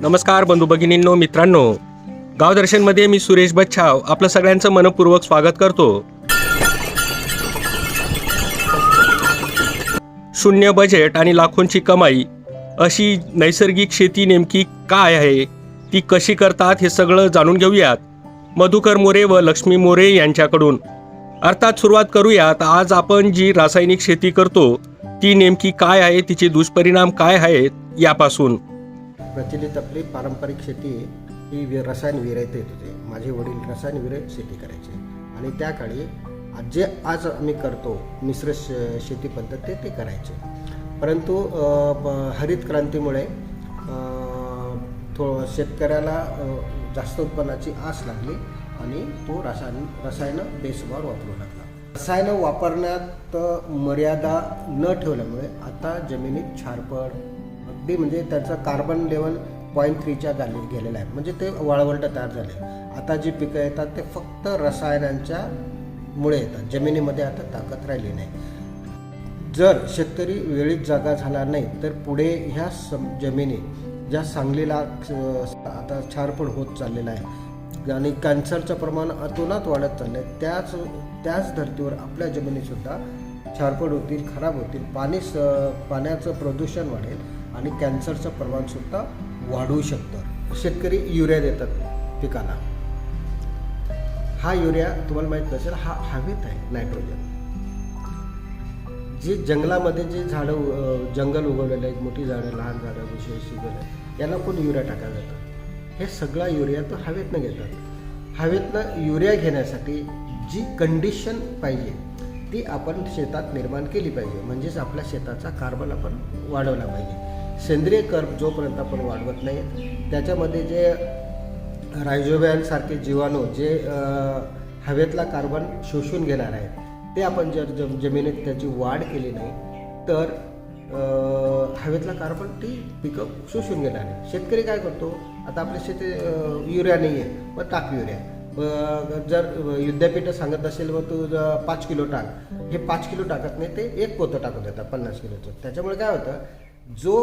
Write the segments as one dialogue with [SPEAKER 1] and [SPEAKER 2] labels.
[SPEAKER 1] नमस्कार बंधू भगिनींनो मित्रांनो. गावदर्शनमध्ये मी सुरेश बच्छाव. आपलं सगळ्यांचं मनपूर्वक स्वागत करतो. शून्य बजेट आणि लाखोंची कमाई अशी नैसर्गिक शेती नेमकी काय आहे ती कशी करतात हे सगळं जाणून घेऊयात. मधुकर मोरे व लक्ष्मी मोरे यांच्याकडून. अर्थात सुरुवात करूयात. आज आपण जी रासायनिक शेती करतो ती नेमकी काय आहे तिचे दुष्परिणाम काय आहेत यापासून.
[SPEAKER 2] प्रचलित आपली पारंपरिक शेती ही वि- रसायन विरहित येत होते. माझे वडील रसायन विरहित शेती करायचे. आणि त्या काळी जे आज आम्ही करतो मिश्र शेती पद्धत ते ते करायचे. परंतु हरित क्रांतीमुळे थो शेतकऱ्याला जास्त उत्पन्नाची आस लागली आणि तो रसायन रसायनं बेसुमार वापरू लागला. रसायनं वापरण्यात मर्यादा न ठेवल्यामुळे आता जमिनीत छारपड अगदी म्हणजे त्याचं कार्बन लेवल पॉईंट थ्रीच्या झाले गेलेलं आहे. म्हणजे ते वाळवंट तयार झाले. आता जी पिकं येतात ते फक्त रसायनांच्या मुळे येतात. जमिनीमध्ये आता ताकद राहिली नाही. जर शेतकरी वेळीच जागा झाला नाही तर पुढे ह्या सम जमिनी ज्या सांगलीला आता छारपड होत चाललेला आहे आणि कॅन्सरचं प्रमाण अतोनात वाढत चाललं आहे त्याच त्याच धर्तीवर आपल्या जमिनीसुद्धा छारपड होतील खराब होतील पाणी स पाण्याचं प्रदूषण वाढेल. आणि कॅन्सरचं प्रमाणसुद्धा वाढू शकतं. शेतकरी युरिया देतात पिकाला. हा युरिया तुम्हाला माहीत नसेल हा हवेत आहे नायट्रोजन. जे जंगलामध्ये जे झाडं जंगल उगवलेलं आहे मोठी झाडं लहान झाडं विशेष उगवलं याला कोण युरिया टाकायला जातं हे सगळा युरिया तो हवेतनं घेतात. हवेतनं युरिया घेण्यासाठी जी कंडिशन पाहिजे ती आपण शेतात निर्माण केली पाहिजे. म्हणजेच आपल्या शेताचा कार्बन आपण वाढवला पाहिजे. सेंद्रिय कर्ब जोपर्यंत आपण वाढवत नाही त्याच्यामध्ये जे रायझोबॅनसारखे जीवाणू जे हवेतला कार्बन शोषून घेणार आहेत ते आपण जर जम जमिनीत त्याची वाढ केली नाही तर हवेतला कार्बन ती पिकं शोषून घेणार आहे शेतकरी काय करतो आता आपल्या शेती युरिया नाही आहे मग टाक युरिया. जर विद्यापीठ सांगत असेल मग तू पाच किलो टाक. हे पाच किलो टाकत नाही ते एक पोतं टाकत देतात पन्नास किलोचं. त्याच्यामुळे काय होतं जो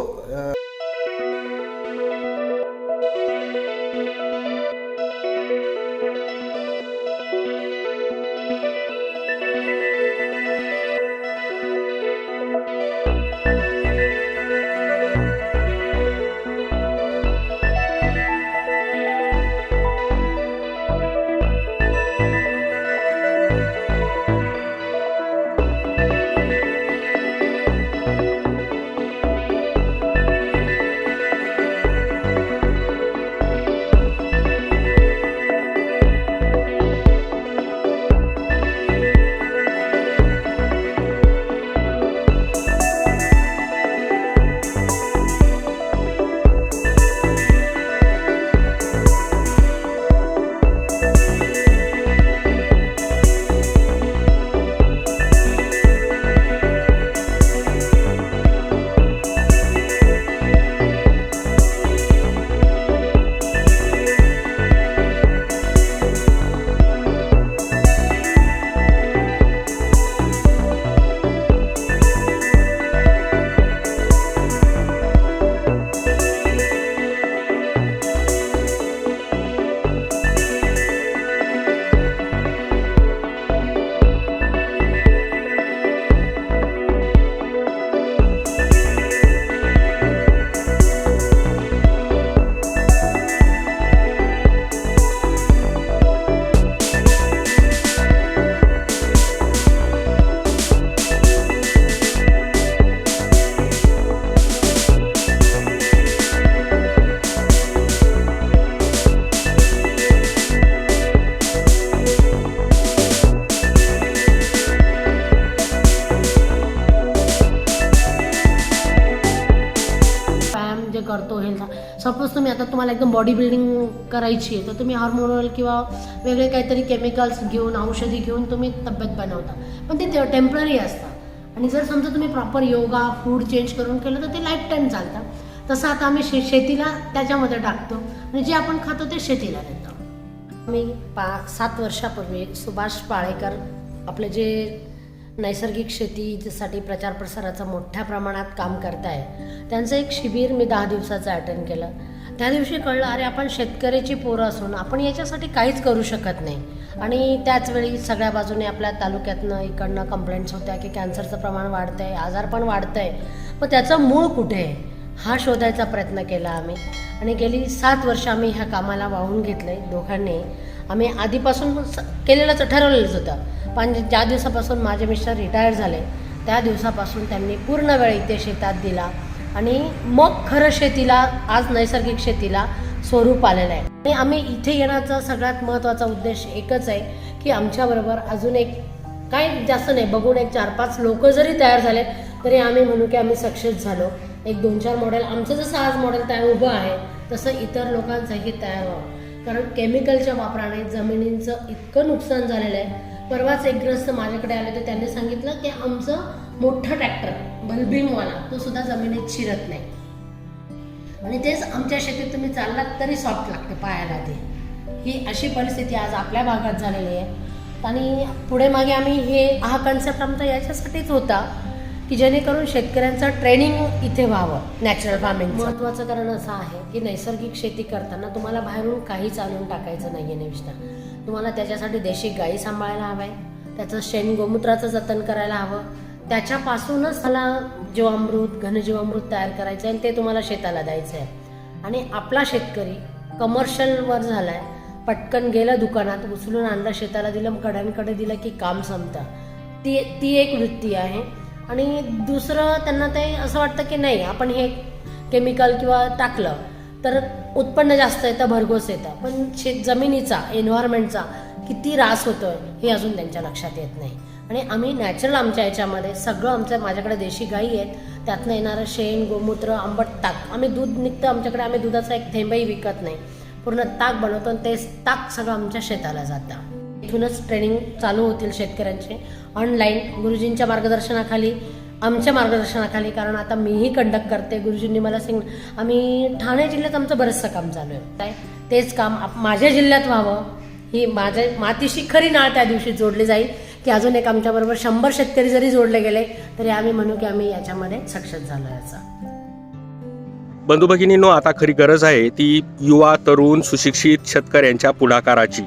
[SPEAKER 3] जे करतो हेल्थ सपोज तुम्ही आता तुम्हाला एकदम बॉडी बिल्डिंग करायची आहे तर तुम्ही हार्मोनल किंवा वेगळे काहीतरी केमिकल्स घेऊन औषधी घेऊन तुम्ही तब्येत बनवता. पण ते टेंपररी असतं आणि जर समजा तुम्ही प्रॉपर योगा फूड चेंज करून केलं तर ते लाईफ टाईम चालतं. तसं आता आम्ही शे शेतीला त्याच्यामध्ये टाकतो. आणि जे आपण खातो ते शेतीला देतो. मी पा सात वर्षापूर्वी सुभाष पाळेकर आपले जे नैसर्गिक शेतीसाठी प्रचार प्रसाराचं मोठ्या प्रमाणात काम करताय. त्यांचं एक शिबिर मी दहा दिवसाचं अटेंड केलं. त्या दिवशी कळलं अरे आपण शेतकऱ्याची पोरं असून आपण याच्यासाठी काहीच करू शकत नाही. आणि त्याचवेळी सगळ्या बाजूने आपल्या तालुक्यातनं इकडनं कंप्लेंट्स होत्या की कॅन्सरचं प्रमाण वाढतं आहे आजार पण वाढतं आहे पण त्याचं मूळ कुठे आहे? हा शोधायचा प्रयत्न केला आम्ही. आणि गेली सात वर्ष आम्ही ह्या कामाला वाहून घेतलं आहे दोघांनी. आम्ही आधीपासून स- केलेलंच ठरवलेलंच होतं. पण ज्या दिवसापासून माझे मिस्टर रिटायर झाले त्या दिवसापासून त्यांनी पूर्ण वेळ इथे शेतात दिला आणि मग खरं शेतीला आज नैसर्गिक शेतीला स्वरूप आलेलं आहे. आणि आम्ही इथे येण्याचा सगळ्यात महत्त्वाचा उद्देश एकच आहे की आमच्याबरोबर अजून एक काही जास्त नाही बघून एक चार पाच लोक जरी तयार झाले तरी आम्ही म्हणू की आम्ही सक्सेस झालो. एक दोन चार मॉडेल आमचं जसं आज मॉडेल तयार उभं आहे तसं इतर लोकांचंही तयार व्हावं. कारण केमिकलच्या वापराने जमिनींचं इतकं नुकसान झालेलं आहे परवाच एक ग्रस्त माझ्याकडे आले तर त्यांनी सांगितलं की आमचं मोठं ट्रॅक्टर बलबीमवाला तो सुद्धा जमिनीत शिरत नाही. आणि तेच आमच्या शेतीत तुम्ही चाललात तरी सॉफ्ट लागते पायाला ते. ही अशी परिस्थिती आज आपल्या भागात झालेली आहे. आणि पुढे मागे आम्ही हे हा कन्सेप्ट आमचा याच्यासाठीच होता की जेणेकरून शेतकऱ्यांचं ट्रेनिंग इथे व्हावं नॅचरल फार्मिंग महत्त्वाचं कारण असं आहे की नैसर्गिक शेती करताना तुम्हाला बाहेरून काहीच आणून टाकायचं नाही आहे निविष्ठा. तुम्हाला त्याच्यासाठी देशी गाई सांभाळायला हवं आहे त्याचं शेण गोमूत्राचं जतन करायला हवं. त्याच्यापासूनच मला जीवामृत घनजीवामृत तयार करायचं आहे आणि ते तुम्हाला शेताला द्यायचं आहे आणि आपला शेतकरी कमर्शियलवर झाला आहे पटकन गेलं दुकानात उचलून आणलं शेताला दिलं कड्यांकडे दिलं की काम संपतं. ती ती एक वृत्ती आहे. आणि दुसरं त्यांना ते असं वाटतं की नाही आपण हे केमिकल किंवा टाकलं तर उत्पन्न जास्त येतं भरघोस येतं. पण शेत जमिनीचा एन्व्हायरमेंटचा किती रास होतो हे अजून त्यांच्या लक्षात येत नाही. आणि आम्ही नॅचरल आमच्या याच्यामध्ये सगळं आमचं माझ्याकडे देशी गाई आहेत. त्यातनं येणारं शेण गोमूत्र आंबट ताक. आम्ही दूध निघतं आमच्याकडे आम्ही दुधाचा एक थेंबही विकत नाही. पूर्ण ताक बनवतो आणि ते ताक सगळं आमच्या शेताला जातं. इथूनच ट्रेनिंग चालू होतील शेतकऱ्यांचे. ऑनलाईन गुरुजींच्या मार्गदर्शनाखाली आमच्या मार्गदर्शनाखाली कारण आता मीही कंडक्ट करते. गुरुजींनी मला सिंग आम्ही ठाणे जिल्ह्यात आमचं बरंचसं काम चालू आहे. काय? तेच काम आप- माझ्या जिल्ह्यात व्हावं. ही माझ्या मातीशी खरी नाळ त्या दिवशी जोडली जाईल की अजून एक आमच्याबरोबर शंभर शेतकरी जरी जोडले गेले तरी आम्ही म्हणू की आम्ही याच्यामध्ये सक्सेस झालो याचा
[SPEAKER 1] बंधू भगिनींनो आता खरी गरज आहे ती युवा तरुण सुशिक्षित शेतकऱ्यांच्या पुढाकाराची.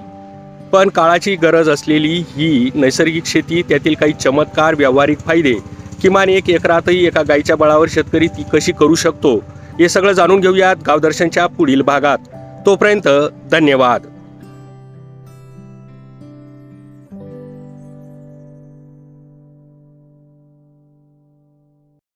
[SPEAKER 1] पण काळाची गरज असलेली ही नैसर्गिक शेती त्यातील काही चमत्कार व्यावहारिक फायदे किमान एक एकरातही एका गायीच्या बळावर शेतकरी ती कशी करू शकतो हे सगळं जाणून घेऊयात गावदर्शनच्या पुढील भागात. तोपर्यंत धन्यवाद.